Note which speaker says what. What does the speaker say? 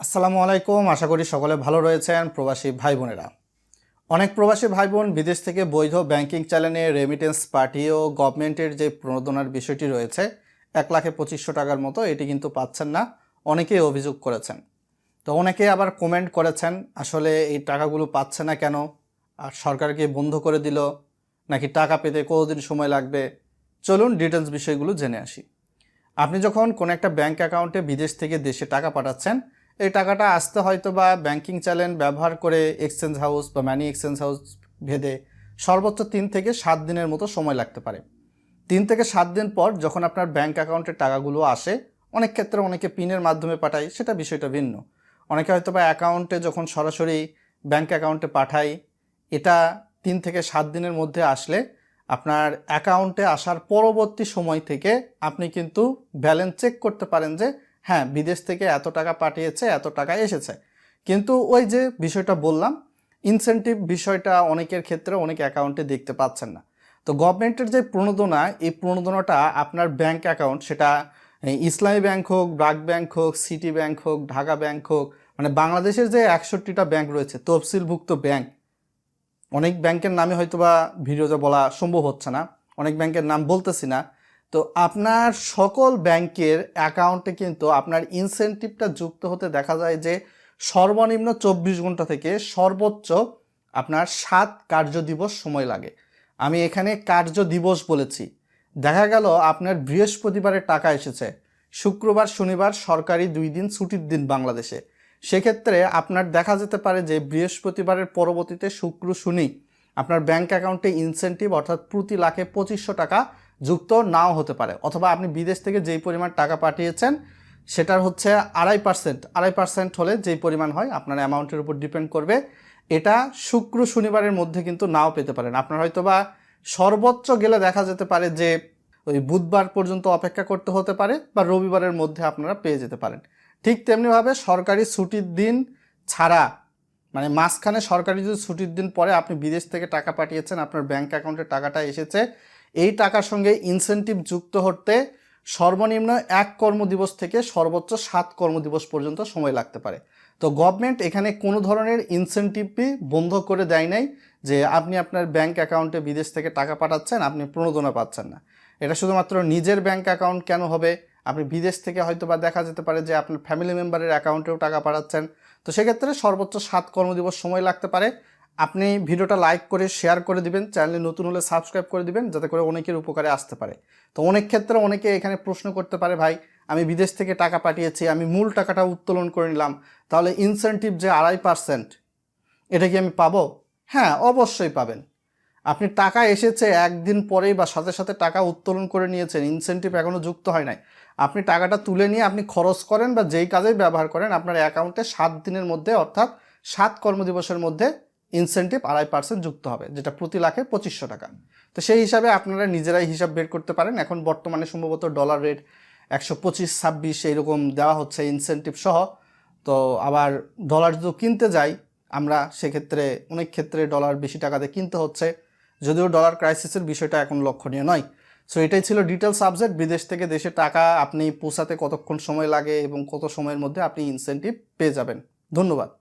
Speaker 1: আসসালামু আলাইকুম, আশা করি সকলে ভালো রয়েছেন প্রবাসী ভাই বোনেরা অনেক প্রবাসী ভাই বোন বিদেশ থেকে বৈধ ব্যাংকিং চ্যানেলে রেমিটেন্স পাঠিয়েও গভর্নমেন্টের যে প্রণোদনার বিষয়টি রয়েছে, এক লাখে পঁচিশশো টাকার মতো এটি কিন্তু পাচ্ছেন না, অনেকেই অভিযোগ করেছেন। তো অনেকে আবার কমেন্ট করেছেন, আসলে এই টাকাগুলো পাচ্ছে না কেন? আর সরকারকে বন্ধ করে দিল? নাকি টাকা পেতে কতদিন সময় লাগবে? চলুন ডিটেলস বিষয়গুলো জেনে আসি। আপনি যখন কোনো একটা ব্যাংক অ্যাকাউন্টে বিদেশ থেকে দেশে টাকা পাঠাচ্ছেন এই টাকাটা আসতে হয়তো বা ব্যাংকিং চ্যানেল ব্যবহার করে এক্সচেঞ্জ হাউস বা মানি এক্সচেঞ্জ হাউস ভেদে সর্বোচ্চ তিন থেকে সাত দিনের মতো সময় লাগতে পারে। তিন থেকে সাত দিন পর যখন আপনার ব্যাংক অ্যাকাউন্টে টাকাগুলো আসে, অনেক ক্ষেত্রে অনেকে পিনের মাধ্যমে পাঠায়, সেটা বিষয়টা ভিন্ন। অনেকে হয়তো বা অ্যাকাউন্টে যখন সরাসরি ব্যাংক অ্যাকাউন্টে পাঠায়, এটা তিন থেকে সাত দিনের মধ্যে আসলে আপনার অ্যাকাউন্টে আসার পরবর্তী সময় থেকে আপনি কিন্তু ব্যালেন্স চেক করতে পারেন যে হ্যাঁ বিদেশ থেকে এত টাকা পাঠিয়েছে, এত টাকা এসেছে। কিন্তু ওই যে বিষয়টা বললাম ইনসেন্টিভ বিষয়টা অনেকের ক্ষেত্রে অনেক অ্যাকাউন্টে দেখতে পাচ্ছেন না। তো গভর্নমেন্টের যে প্রণোদনা, এই প্রণোদনাটা আপনার ব্যাংক অ্যাকাউন্ট সেটা ইসলামী ব্যাংক হোক, ব্রাক ব্যাংক হোক সিটি ব্যাংক হোক, ঢাকা ব্যাংক হোক মানে বাংলাদেশের যে একষট্টিটা ব্যাংক রয়েছে, তফসিলভুক্ত ব্যাংক অনেক ব্যাংকের নামে হয়তো বা ভিডিওতে বলা সম্ভব হচ্ছে না, অনেক ব্যাংকের নাম বলতেছি না তো আপনার সকল ব্যাংকের অ্যাকাউন্টে কিন্তু আপনার ইনসেন্টিভটা যুক্ত হতে দেখা যায় যে সর্বনিম্ন চব্বিশ ঘণ্টা থেকে সর্বোচ্চ আপনার সাত কার্য দিবস সময় লাগে। আমি এখানে কার্য দিবস বলেছি। দেখা গেল আপনার বৃহস্পতিবারের টাকা এসেছে। শুক্রবার, শনিবার সরকারি দুই দিন ছুটির দিন বাংলাদেশে। সেক্ষেত্রে আপনার দেখা যেতে পারে যে বৃহস্পতিবারের পরবর্তীতে শুক্র, শনি আপনার ব্যাংক অ্যাকাউন্টে ইনসেন্টিভ অর্থাৎ প্রতি লাখে পঁচিশশো টাকা যুক্ত নাও হতে পারে। অথবা আপনি বিদেশ থেকে যেই পরিমাণ টাকা পাঠিয়েছেন, সেটার হচ্ছে আড়াই পার্সেন্ট। আড়াই পার্সেন্ট হলে যেই পরিমাণ হয় আপনার অ্যামাউন্টের উপর ডিপেন্ড করবে। এটা শুক্র শনিবারের মধ্যে কিন্তু নাও পেতে পারেন। আপনার হয়তো বা সর্বোচ্চ গেলে দেখা যেতে পারে যে ওই বুধবার পর্যন্ত অপেক্ষা করতে হতে পারে বা রবিবারের মধ্যে আপনারা পেয়ে যেতে পারেন। ঠিক তেমনিভাবে সরকারি ছুটির দিন ছাড়া মানে মাঝখানে সরকারি যদি ছুটির দিন পরে আপনি বিদেশ থেকে টাকা পাঠিয়েছেন, আপনার ব্যাংক অ্যাকাউন্টে টাকাটা এসেছে এই টাকার সঙ্গে ইনসেন্টিভ যুক্ত হতে সর্বনিম্ন এক কর্মদিবস থেকে সর্বোচ্চ সাত কর্মদিবস পর্যন্ত সময় লাগতে পারে। তো গভর্নমেন্ট এখানে কোনো ধরনের ইনসেন্টিভই বন্ধ করে দেয় নাই যে আপনি আপনার ব্যাংক অ্যাকাউন্টে বিদেশ থেকে টাকা পাঠাচ্ছেন, আপনি প্রণোদনা পাচ্ছেন না। এটা শুধুমাত্র নিজের ব্যাংক অ্যাকাউন্ট কেন হবে? আপনি বিদেশ থেকে হয়তো বা দেখা যেতে পারে যে আপনার ফ্যামিলি মেম্বারের অ্যাকাউন্টেও টাকা পাঠাচ্ছেন। তো সেক্ষেত্রে সর্বোচ্চ সাত কর্মদিবস সময় লাগতে পারে। আপনি ভিডিওটা লাইক করে শেয়ার করে দিবেন চ্যানেলে নতুন হলে সাবস্ক্রাইব করে দিবেন, যাতে করে অনেকের উপকারে আসতে পারে। তো অনেক ক্ষেত্রে অনেকে এখানে প্রশ্ন করতে পারে, ভাই, আমি বিদেশ থেকে টাকা পাঠিয়েছি, আমি মূল টাকাটা উত্তোলন করে নিলাম, তাহলে ইনসেন্টিভ যে আড়াই পার্সেন্ট এটা কি আমি পাবো? হ্যাঁ অবশ্যই পাবেন। আপনি টাকা এসেছে, একদিন পরেই বা সাথে সাথে টাকা উত্তোলন করে নিয়েছেন ইনসেন্টিভ এখনও যুক্ত হয় নাই। আপনি টাকাটা তুলে নিয়ে আপনি খরচ করেন বা যেই কাজেই ব্যবহার করেন, আপনার অ্যাকাউন্টে সাত দিনের মধ্যে, অর্থাৎ সাত কর্মদিবসের মধ্যে ইনসেন্টিভ আড়াই পার্সেন্ট যুক্ত হবে, যেটা প্রতি লাখে পঁচিশশো টাকা। তো সেই হিসাবে আপনারা নিজেরাই হিসাব বের করতে পারেন। এখন বর্তমানে সম্ভবত ডলার রেট একশো পঁচিশ, ছাব্বিশ এইরকম দেওয়া হচ্ছে ইনসেন্টিভ সহ। তো আবার ডলার যদি কিনতে যাই, আমরা সেক্ষেত্রে অনেক ক্ষেত্রে ডলার বেশি টাকাতে কিনতে হচ্ছে। যদিও ডলার ক্রাইসিসের বিষয়টা এখন লক্ষণীয় নয়। সো এটাই ছিল ডিটেল সাবজেক্ট বিদেশ থেকে দেশে টাকা আপনি পৌঁছাতে কতক্ষণ সময় লাগে এবং কত সময়ের মধ্যে আপনি ইনসেন্টিভ পেয়ে যাবেন। ধন্যবাদ।